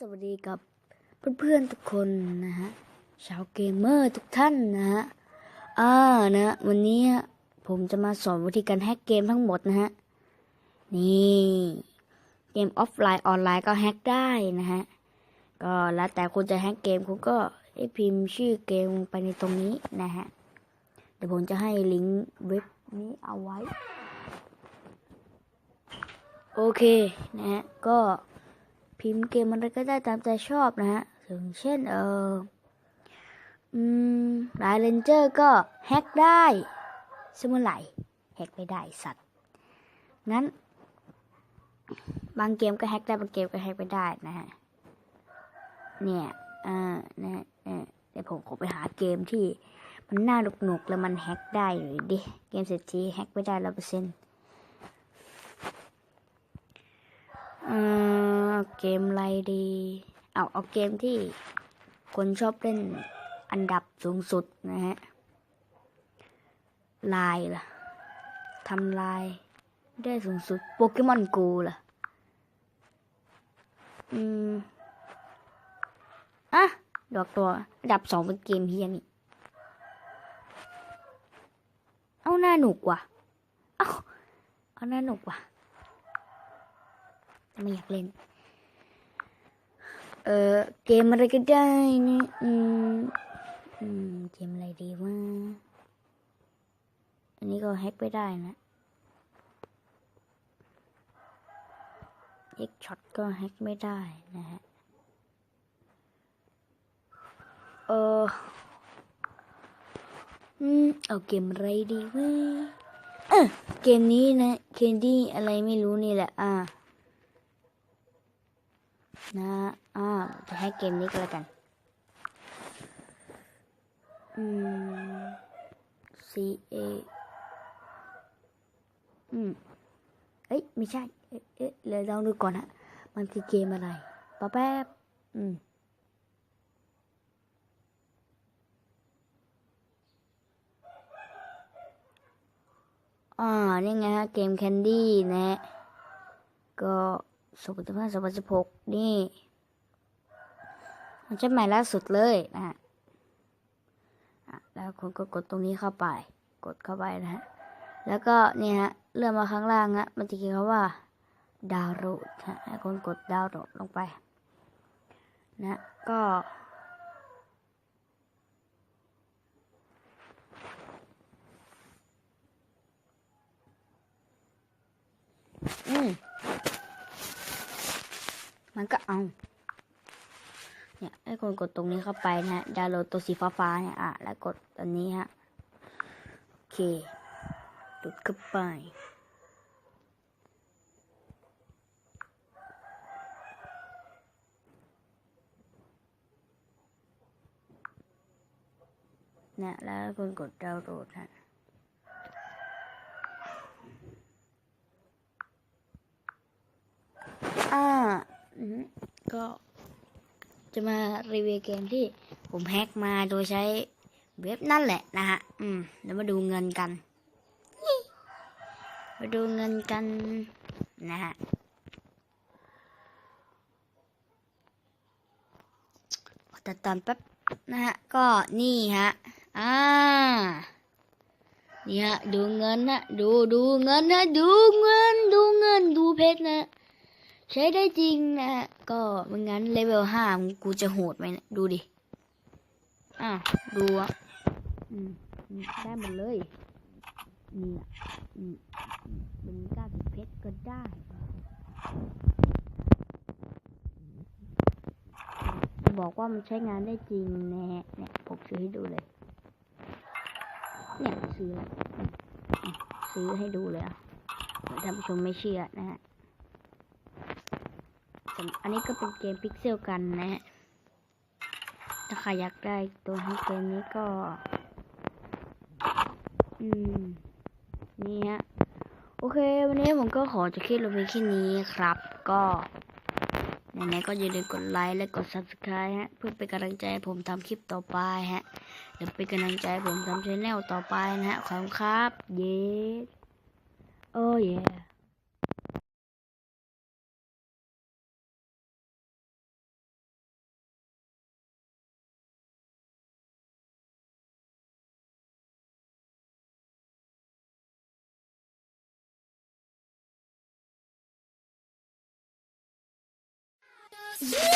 สวัสดีกับเพื่อนๆทุกคนนะฮะชาวเกมเมอร์ทุกท่านนะฮะอ่านะวันนี้ผมจะมาสอนวิธีการแฮกเกมทั้งหมดนะฮะนี่เกมออฟไลน์ออนไลน์ก็แฮกได้นะฮะก็แล้วแต่คุณจะแฮกเกมคุณก็ให้พิมพ์ชื่อเกมไปในตรงนี้นะฮะเดี๋ยวผมจะให้ลิงก์เว็บนี้เอาไว้ โอเคนะฮะก็ พิมพ์เกมอะไรก็ได้ตามใจชอบนะฮะถึงเช่นเอออืมไลน์เลนเจอร์ก็แฮ็กได้สมุไหลแฮ็กไม่ได้สัตว์ งั้น บางเกมก็แฮ็กได้ บางเกมก็แฮ็กไม่ได้นะฮะ เนี่ยอ่านะฮะเออเดี๋ยวผมขอไปหาเกมที่มันน่าหนุกๆแล้วมันแฮ็กได้หรือดิ เกมเศรษฐีแฮ็กไม่ได้ร้อยเปอร์เซ็นต์ เออเกมอะไรดี เอาเอาเกมที่คนชอบเล่นอันดับสูงสุดนะฮะ ลายล่ะ ทำลายได้สูงสุด โปเกมอนกูล่ะ อืม อะ ดอกตัวอันดับสองเป็นเกมเฮียนี่ เอาหน้าหนุกว่ะ เอาเอาหน้าหนุกว่ะ ไม่อยากเล่น เออเกมอะไรก็ได้นี่อืมอืมเกมอะไรดีวะอันนี้ก็แฮ็กไม่ได้นะเอ็กช็อตก็แฮ็กไม่ได้นะฮะ เอออืมเอาเกมอะไรดีว้ยเออเกมนี้นะ เคนดี้อะไรไม่รู้นี่แหละ อ่า นะอ่าจะให้เกมนี้ก็แล้วกัน อืม C A อืม เอ้ย ไม่ใช่ เอ๊ะเอ๊ะเลยลองดูก่อนฮะ มันคือเกมอะไรปะแป๊บ อืมอ่านี่ไงฮะ เกมแคนดี้นะ ก็ สองพันสิบห้าสองพันสิบหกนี่มันจะใหม่ล่าสุดเลยนะฮะแล้วคุณก็กดตรงนี้เข้าไป กดเข้าไปนะฮะ แล้วก็เนี่ยฮะเลื่อนมาข้างล่างฮะมันจะเขียนว่าดาวน์โหลดฮะคุณกดดาวน์โหลดลงไป นะ ก็ อืม มันก็เอา เนี่ยให้คนกดตรงนี้เข้าไปนะฮะดาวน์โหลดตัวสีฟ้าๆเนี่ยอะแล้วกดอันนี้ฮะโอเคดูดเข้าไปเนี่ยแล้วคนกดดาวน์โหลดฮะ อ่าอืม ก็จะมารีวิวเกมที่ผมแฮกมาโดยใช้เว็บนั่นแหละนะฮะ อืมเดี๋ยวมาดูเงินกัน มาดูเงินกันนะฮะแต่ตอนแป๊บนะฮะ ก็นี่ฮะ อ่า นี่ฮะ ดูเงินนะ ดูดูเงินนะ ดูเงิน ดูเงิน ดูเพชรนะ ใช้ได้จริงนะก็ไม่งั้นเลเวลห้ากูจะโหดไหมนะดูดิ อะ ดูอะอืมได้หมดเลยนี่อะอืมเป็นก้าสิบเพชรก็ได้บอกว่ามันใช้งานได้จริงนะฮะเนี่ยผมซื้อให้ดูเลย เนี่ยซื้อซื้อให้ดูเลยอะท่านผู้ชมไม่เชื่อนะฮะ ส่วนอันนี้ก็เป็นเกมพิกเซลกันนะฮะถ้าใครอยากได้ตัวให้เกมนี้ก็ อืม นี่ฮะ โอเค วันนี้ผมก็ขอจะคลิปลงเพียงแค่นี้ครับ ก็ไหนๆก็อย่าลืมกดไลค์และกด subscribe ฮะ เพื่อเป็นกำลังใจผมทำคลิปต่อไปฮะเดี๋ยวเป็นกำลังใจผมทำชแนลต่อไปนะฮะขอบคุณครับ เย้ โอ้เย่ เย้